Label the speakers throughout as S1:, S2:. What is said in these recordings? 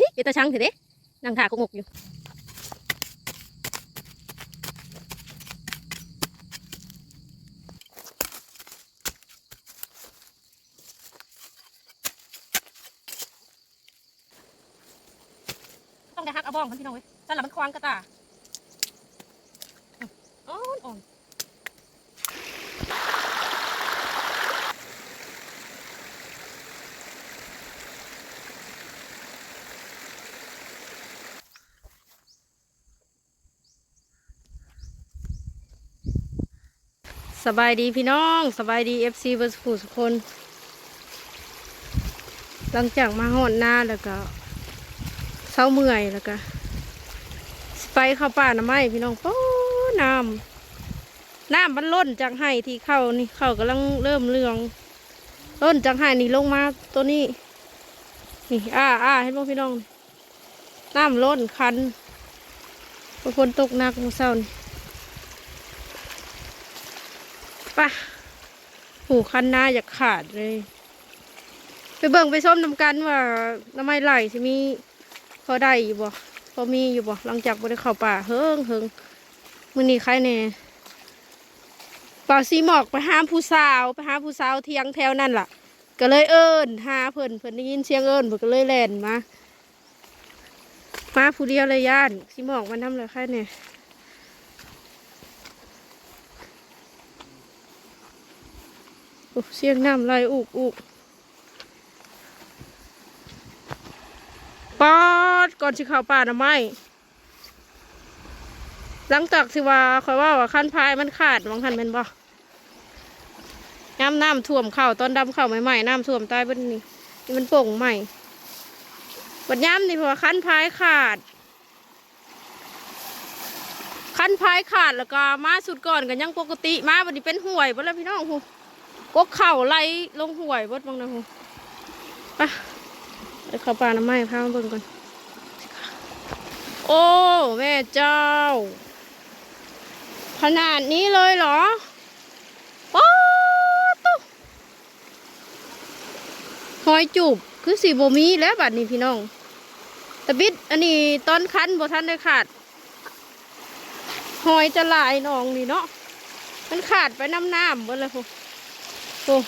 S1: นี่เดี๋ยวตาช่างเถอะเด้นั่งถากกงกอยู่ต้องได้ฮักเอาบ้องมันพี่น้องเว้ยถ้าหลังมันควางกระตาอ่อนอ่อน สบายดีพี่น้องสบายดีเอฟซีเบอร์สฟูสุคน หลังจากมาหอดหน้าแล้วก็เศร้าเมื่อยแล้วก็ไปเข้าป่าน้ำไม้พี่น้องโอ้น้ำน้ำมันล้นจากไห้ที่เข้านี่เข้ากำลังเริ่มเรืองล้นจากไห้นี่ลงมาตัวนี้นี่อ้าอ้าเห็นไหมพี่น้องน้ำล้นคันฝนตกหนักเมื่อเช้านี่ ปะหูคันหน้าอยากขาดเลย ไปเบิ่งไปส้มนำกันว่าน้ำไม้ไหลสิมีพอได้อยู่บ่พอมีอยู่บ่หลังจากบ่ได้เข้าป่าเฮิงเฮิงมื้อนี้ใครแน่ป่าซีหมอกไปหาผู้สาวไปหาผู้สาวเที่ยงแถวนั่นล่ะ ก็เลยเอิ้นหาเพิ่นเพิ่นได้ยินเสียงเอิ้นเพิ่นก็เลยแล่นมามาผู้เดียวเลยย่านซีหมอกมันทำเลยใครแน่ โอ้ เสียงน้ำไหลอุกอุกปอดก่อนสิเข้าป่าหนะไม้หลังจากที่ว่าคอยว่าว่าขั้นพายมันขาดมองคันเป็นบ่ย้ำน้ำท่วมเข่าตอนดำเข่าใหม่ๆน้ำท่วมใต้บนนี่นี่มันโป่งใหม่บัดย้ำนี่เพราะว่าขั้นพายขาด ขั้นพายขาดแล้วก็มาสุดก่อนกันยังปกติมาบัดนี้เป็นห่วยบ่แล้วพี่น้องหู กกเข่าไหลลงห่วยบดบังนะฮูไปเดี๋ยวเข้าป่าน้ำไม้พามาเบิ่งก่อนโอ้แม่เจ้า ขนาดนี้เลยเหรอป๊าดตุ๊หอยจูบคือสีโบมีแล้วบัดนี้พี่น้องตะบิดอันนี้ตอนคันบ่ทันได้ขาด หอยจะลายนองนี่เนาะมันขาดไปน้ำน้ำเบิดเลยพู โอ้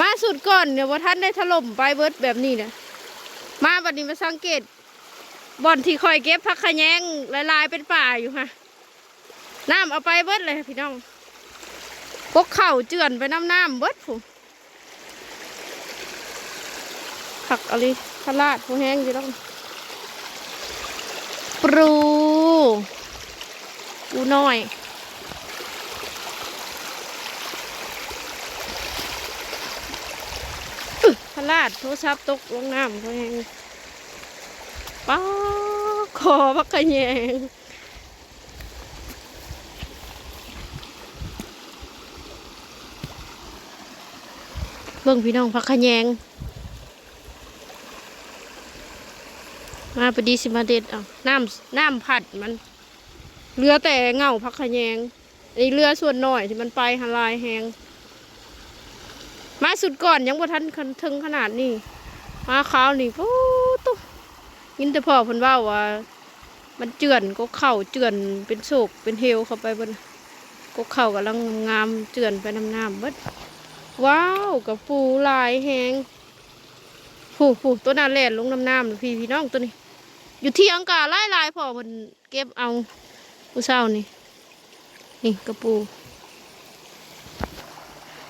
S1: มาสุดก่อนเดี๋ยวว่าท่านได้ถล่มไปเบิดแบบนี้เนี่ยมาบัดนี้มาสังเกตบ่อนที่คอยเก็บพักขแยงลายๆเป็นป่าอยู่ฮะน้ำเอาไปเบิดเลยพี่น้องพกเข่าเจือนไปน้ำน้ำเบิดผมผักอะไรพลาดผู้แห้งอยู่ต้องปรูปูน้อย ลาดโทรศัพท์ตกลงน้ำเขาแหงป้าคอพักกระแยงเบิ่งพี่น้องพักขแยง มาพอดีสิมาเด็ดเอาน้ำน้ำผัดมันเรือแต่เงาพักขแยงอันนี้เรือส่วนหน่อยที่มันไปหลายแหง มาสุดก่อนยังบ่ทันคันถึงขนาดนี้มาขาวนี่ปุ๊ตุ๊ยินแต่พ่อเพิ่นเว่าว่า มันเจือนก็เข่าเจือนเป็นโศกเป็นเฮวเข้าไปบนก็เข่ากำลังงามเจือนไปน้ำน้ำเบิดว้าวกับปูลายแหงผู้ผู้ตัวนั้นแล่นลงน้ำน้ำพี่พี่น้องตัวนี้ อยู่ที่อังกาไล่ลายพ่อเพิ่นเก็บเอาผู้เศร้านี่นี่กระปู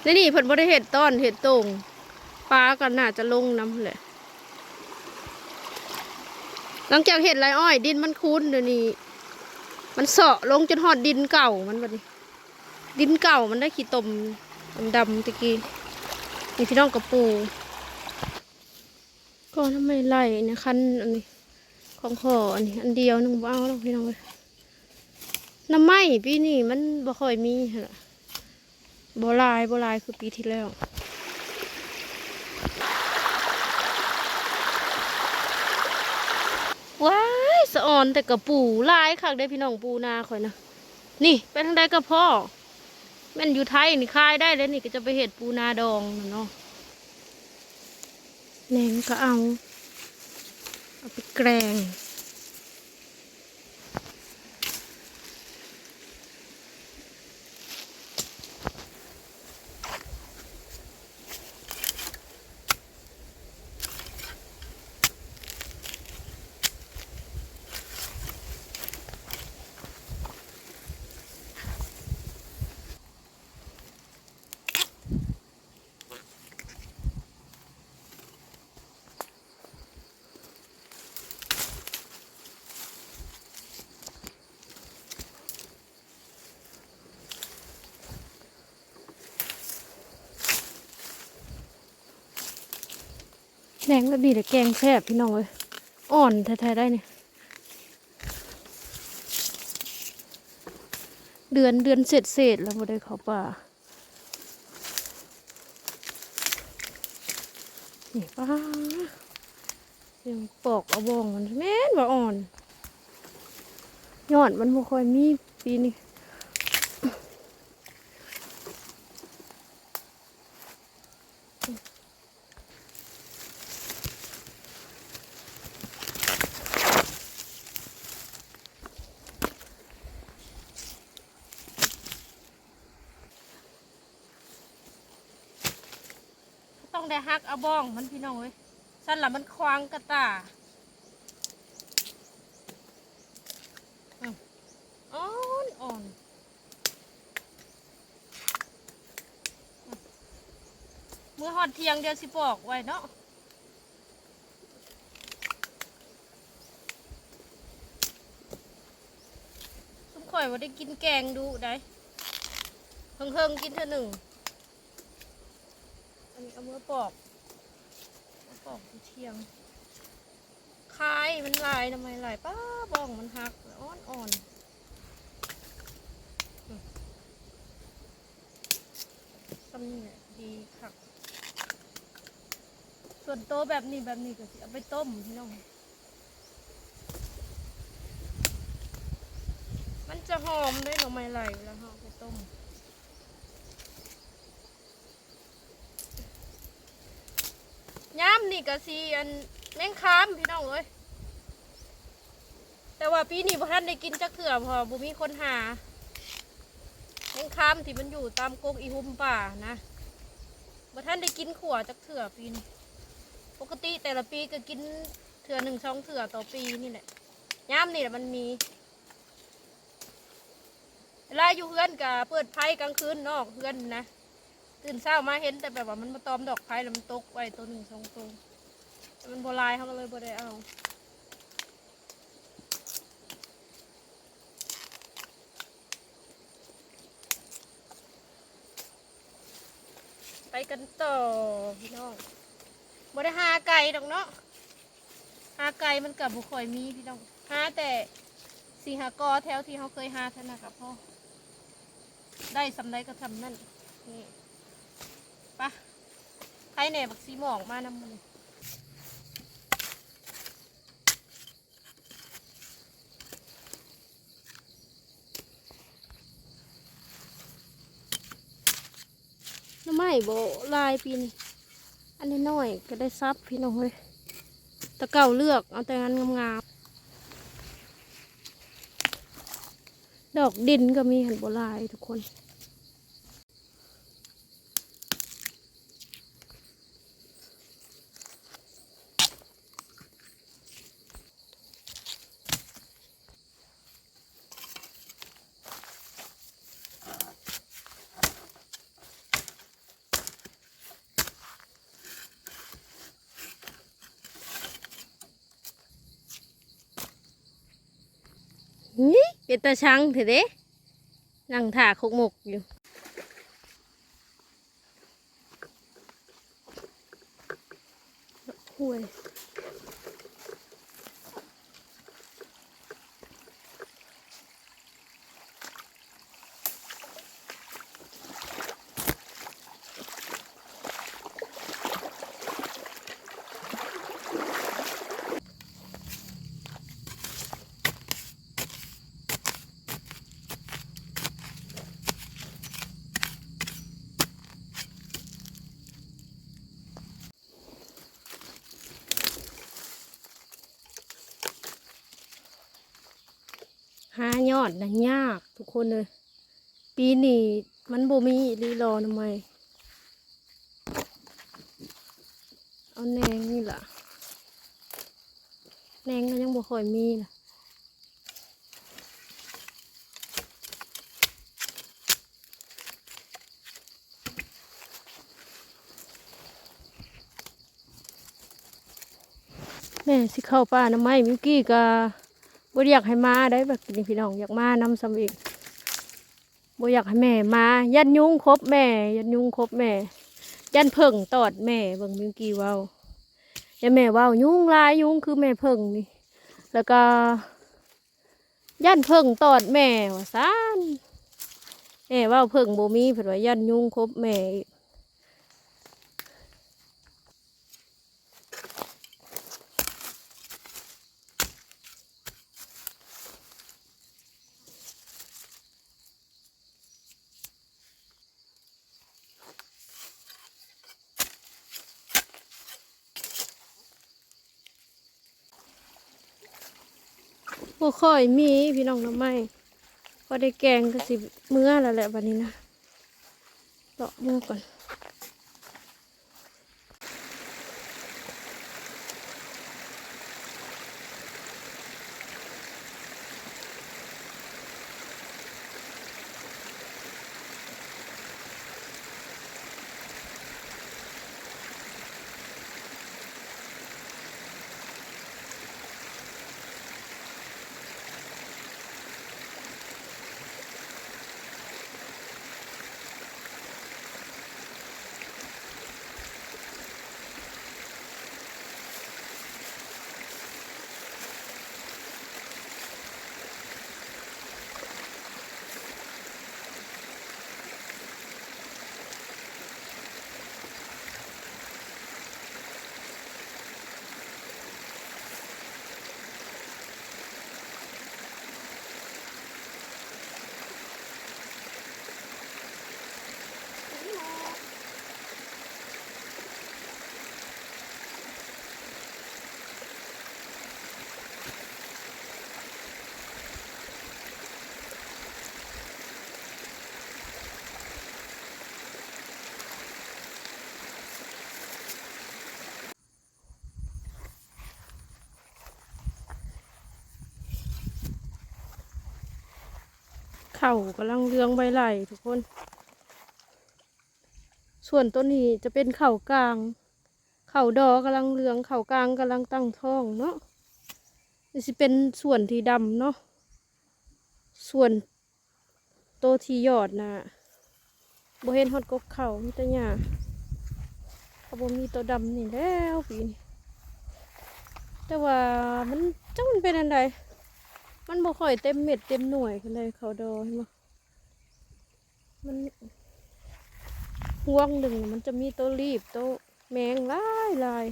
S1: นี่นี่เพิ่นบ่ได้เห็ดต้อนเห็ดต่งปลาก็น่าจะลงน้ำแหละหลังจากเห็ดไรอ้อย ดินมันคุ้นเดี๋ยวนี้ มันเสาะลงจนหอดดินเก่ามันแบัดนี้ ดินเก่ามันได้ขี้ตมดำๆตะกี้นี่พี่น้องกระปู ก็ทำไมไล่เนี่ยคันอันนี้ของขออันนี้อันเดียวนึงบ่เอาแล้วพี่น้องเลยน้ำไม้ปีนี้มันบ่ค่อยมีหั่นล่ะ โบลายโบลายคือปีที่แล้วว้ายสะออนแต่กระปูลายคักได้พี่น้องปูนาข่อยนะนี่ไปทางใดก็พ่อแม่นอยู่ไทยนี่คายได้เลยนี่ก็จะไปเห็ดปูนาดองเนาะแหนงก็เอา เอาไปแกง แหนงแบบนี้แต่แกงแซ่บพี่น้องเลยอ่อนแท้ๆได้เนี่ยเดือนเดือนเสร็จเสร็จแล้วมาได้เขาป่านี่ป้ายังปอกเอาบองมันแม่นว่าอ่อนยอดมันบ่ค่อยมีปีนี้ ฮักเอาบองมันพี่น้องเว้ยสั้นละมันควางกระตาอ่อนอ่อนมเมื่อหอดเทียงเดียวสิปอกไว้เนาะสมข่อยว่าได้กินแกงดูได้เพิ่งเพิ่งๆกินเท่าหนึ่ง นี้เอามือปอกมาปอกเทียงคายมันลายทำไมลายป้าบ้องมันหักอ่อนอ่อนอืมซ้ำนี่ดีค่ะส่วนโตแบบนี้แบบนี้ก็สิเอาไปต้มพี่น้อง มันจะหอมด้วยหน่อไม้ไหลเวลาเราเอาไปต้ม ย่าม นี่ก็สีอันแมงคามพี่น้องเอ้ยแต่ว่าปีนี้พ่ท่านได้กินจักเถื่อพอบุมีคนหาแมงคามที่มันอยู่ตามกกอีหุมป่านะบ่ท่านได้กินขัวจักเถื่อปีนี้ปกติแต่ละปีก็กินเถื่อหนึ่งช่องเถื่อต่อปีนี่แหละย่ามนี่แหละมันมีเวลาอยู่เฮือนก็เปิดไพ่กลางคืนนอกเฮือนนะ ตื่นเช้ามาเห็นแต่แบบว่ามันมาตอมดอกไผ่แล้วมันตกไว้ตัวหนึ่งสองตัวแต่มันโบราณเขาก็เลยบ่ได้เอาไปกันต่อพี่น้องบ่ได้หาไก่ดอกเนาะหาไก่มันกับบุคอยมีพี่น้องหาแต่สีหากอแถวที่เขาเคยหาท่านั้นครับพ่อได้สำไรก็ทำนั่นนี่ ใครแหน่บักสีหมองมานำมันน้ำไม้โบลายปีนี้อันนี้น้อยก็ได้ซับพี่น้องเฮ้ยตะเก่าเลือกเอาแต่งานงามๆดอกดินก็มีหันโบลายทุกคน เป็นตาช้างเถอะเด้นั่งถ่าคกหมกอยู่ห่วย หายอดนะยากทุกคนเลย ปีนี้มันบ่มีรีรอทำไมเอาแนงนี่ล่ะแนงก็ยังบ่ค่อยมีล่ะแม่สิเข้าป่าน้ำไม้มิวกี้ก็ บ่อยากให้มาได้แบบนี้พี่น้องอยากมานำซ้ำอีกบ่อยากให้แม่มายันยุงครบแม่ ยันยุงครบแม่ ยันเพิ่งตอดแม่เบิ่งมิวกี้เว้ายันแม่เว้ายุงลายยุงคือแม่เพิ่งนี่แล้วก็ยันเพิ่งตอดแม่ว่าซานแม่เว้าเพิ่งบ่มีเพิ่นว่ายันยุงครบแม่อีก บ่ค่อยมีพี่น้องน้ำไม้พอได้แกงก็สิเมื่อแล้วแหละวันนี้นะเลาะมือก่อน ข่ากำลังเรืองใบไหลทุกคน ส่วนต้นนี้จะเป็นเข่ากลาง เข่าดอกำลังเรืองเข่ากลางกำลังตั้งท้องเนาะนี่สิเป็นส่วนที่ดำเนาะส่วนโตวที่ยอดนะบ่เห็นฮอดกกเข่ามีแต่หญ้าเขาบมีตัวดำนี่แล้วปีนี้แต่ว่ามันจังมันเป็นอันใด มันบ่ค่อยเต็มเม็ดเต็มหน่วยกันเลยเขาดอเห็นบ่มันห่วงหนึ่งมันจะมีตัวรีบตัวแมงลายลาย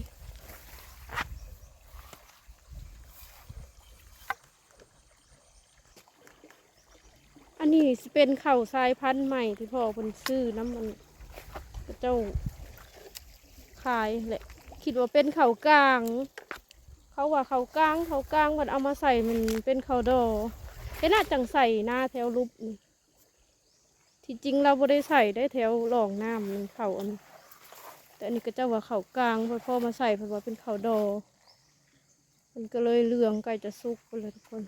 S1: อันนี้เป็นเข่าทรายพันธุ์ใหม่ที่พ่อเพิ่นซื้อน้ำมันเจ้าขายแหละ คิดว่าเป็นเข่ากลาง เขาว่าเขากลางเขากลางมันเอามาใส่มันเป็นเขาดอเห็นน่าจังใส่หน้าแถวรูปนี่ที่จริงเราบ่ได้ใส่ได้แถวหลองน้ำมันเขาอันแต่อันนี้ก็เจ้าว่าเขากลางพอพอมาใส่เพราะว่าเป็นเขาดอ มันก็เลยเหลืองใกล้จะสุกไปเลยทุกคน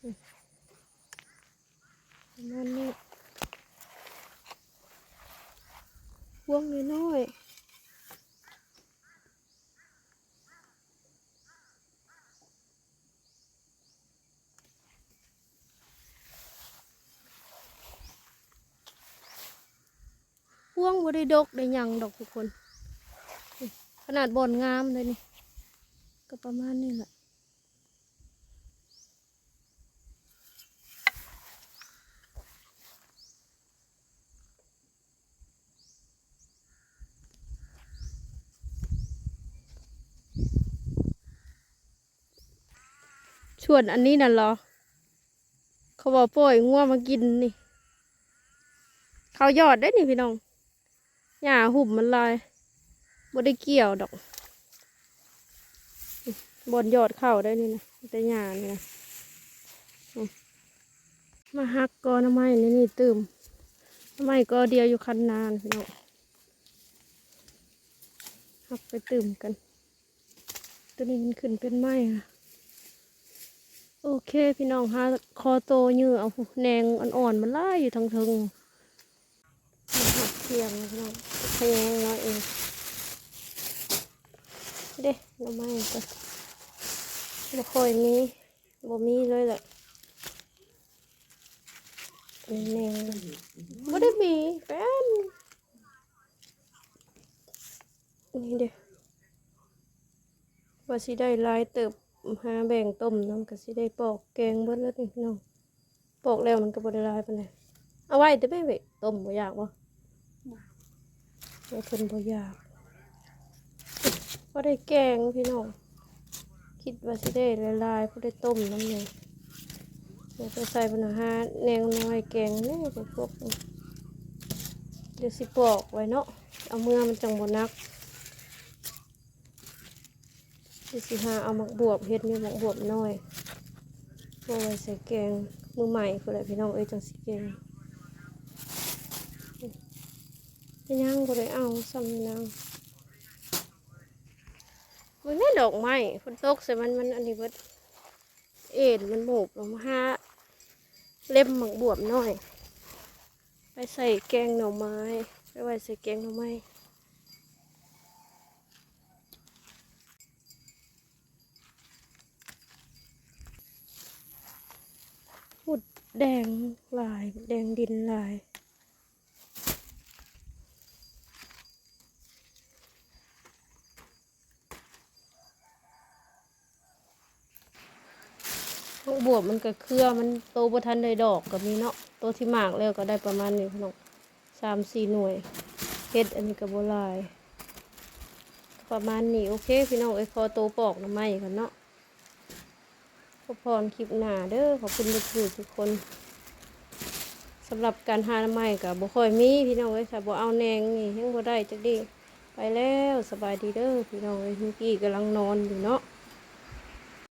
S1: อืมประมาณนี้พวงน้อยๆ วงบริดกได้ยังดอกทุกคน ขนาดบอนงามเลยนี่ ก็ประมาณนี้แหละส่วนอันนี้น่ะเหรอ เขาบอกปล่อยงัวมากินนี่ เขายอดได้นี่พี่น้อง หญ้าหุ่มมันลายบ่ได้เกี่ยวดอกบนยอดเข่าได้นี่นะแต่หยานี่นะมาหักกอน้ำไม้นี่นี่ตืมน้ำไม้กอเดียวอยู่คันนานพี่น้อหักไปตืมกัน ตัวนี้มันขึ้นเป็นไม้อะโอเคพี่น้องฮะคอโตเยือเอาแหนงอ่อนๆมันไล่อยู่ทางเทิงมันหักเทียงพี่น้อง แพงน้อยเองเด้น้ำไม้ก็บ่ค่อยมีบ่มีเลยแหละแหนงบ่ได้มีแฟนนี่เด้ว่าสิได้ลายเติบหาแบ่งต้มน้ำก็สิได้ปอกแกงเบิดแล้วนี่พี่น้องปอกแล้วมันก็บ่ได้ลายปานใดเอาไว้แต่แม่เว้ยต้มบ่อยากบ่ว่า เพิ่นบ่อยากบ่ได้แกงพี่น้องคิดว่าสิได้หลายๆบ่ได้ต้มน้ำเลยเดี๋ยวไปใส่บนอาหารแนงน้อยแกงแน่พวกเดี๋ยวสิปอกไว้เนาะเอาเมื่อมันจังบ่หนักสิสิหาเอาหมักบวบเฮ็ดนี่หมักบวบน้อยเอาไว้ใส่แกงมือใหม่เพื่ออะไรพี่น้องเอ้ยจังสิแกงเป็น ยังบ่ได้เอาซ้ำนี่นางมันไม่ดอกไม้ฝนตกใส่มันมันอันนี้เบิดเอ็นมันโบกลงมาหาเล็บหมักบวบน้อย ไปใส่แกงหน่อไม้ ไปไว้ใส่แกงหน่อไม้หุดแดงลาย แดงดินลาย พวกบวบมันก็เครือมันโตบ่ทันได้ดอกก็มีเนาะโตที่หมากแล้วก็ได้ประมาณนี้พี่น้องสามสี่หน่วยเฮ็ดอันนี้ก็บ่ลาย ประมาณนี้โอเคพี่น้องเอ้ยขอโตปอกหน้ำไม้กันเนาะขอพรคลิปหน้าเด้อขอบคุณทุกผู้ทุกคนสำหรับการหาน้ำไม้กับบ่ค่อยมีพี่น้องเอ้ยค่ะบ่เอาแนงนี่ยังบ่ได้จักดีไปแล้วสบายดีเด้อพี่น้องเอ้ยเมื่อกี้กำลังนอนอยู่เนาะ